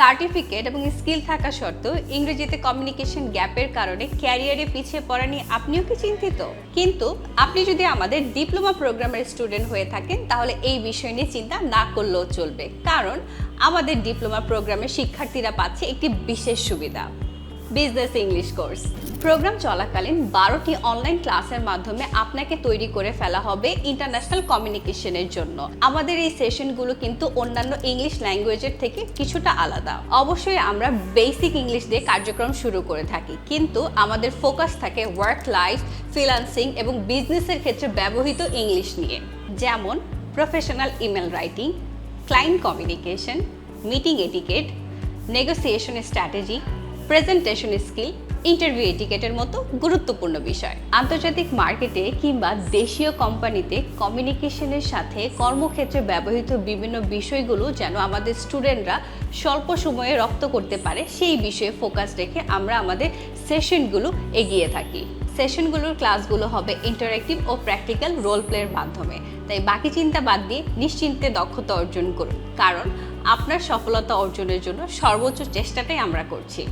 Certificate এবং skill থাকা সত্ত্বেও ইংরেজিতে কমিউনিকেশন গ্যাপের কারণে ক্যারিয়ারে পিছিয়ে পড়া নিয়ে আপনিও কি চিন্তিত? কিন্তু আপনি যদি আমাদের ডিপ্লোমা প্রোগ্রামের স্টুডেন্ট হয়ে থাকেন, তাহলে এই বিষয় নিয়ে চিন্তা না করলেও চলবে। কারণ আমাদের ডিপ্লোমা প্রোগ্রামের শিক্ষার্থীরা পাচ্ছে একটি বিশেষ সুবিধা। Business English course. প্রোগ্রাম চলাকালীন বারোটি অনলাইন ক্লাসের মাধ্যমে আপনাকে তৈরি করে ফেলা হবে ইন্টারন্যাশনাল কমিউনিকেশনের জন্য। আমাদের এই সেশনগুলো কিন্তু অন্যান্য ইংলিশ ল্যাঙ্গুয়েজের থেকে কিছুটা আলাদা। অবশ্যই আমরা বেসিক ইংলিশ দিয়ে কার্যক্রম শুরু করে থাকি। কিন্তু আমাদের ফোকাস থাকে ওয়ার্ক লাইফ ফ্রিলান্সিং এবং বিজনেসের ক্ষেত্রে ব্যবহৃত ইংলিশ নিয়ে। যেমন professional email writing client communication meeting etiquette negotiation strategy presentation skill interview এটিকেটের মতো গুরুত্বপূর্ণ বিষয়। আন্তর্জাতিক মার্কেটে কিংবা দেশীয় কোম্পানিতে কমিউনিকেশনের সাথে কর্মক্ষেত্রে ব্যবহৃত বিভিন্ন বিষয়গুলো যেন আমাদের স্টুডেন্টরা স্বল্প সময়ে রপ্ত করতে পারে, সেই বিষয়ে ফোকাস রেখে আমরা আমাদের সেশনগুলো এগিয়ে থাকি। সেশনগুলোর ক্লাসগুলো হবে ইন্টারেক্টিভ ও প্র্যাকটিক্যাল রোল প্লের মাধ্যমে। তাই বাকি চিন্তা বাদ দিয়ে নিশ্চিন্তে দক্ষতা অর্জন করুন। কারণ আপনার সফলতা অর্জনের জন্য সর্বোচ্চ চেষ্টাটাই আমরা করছি।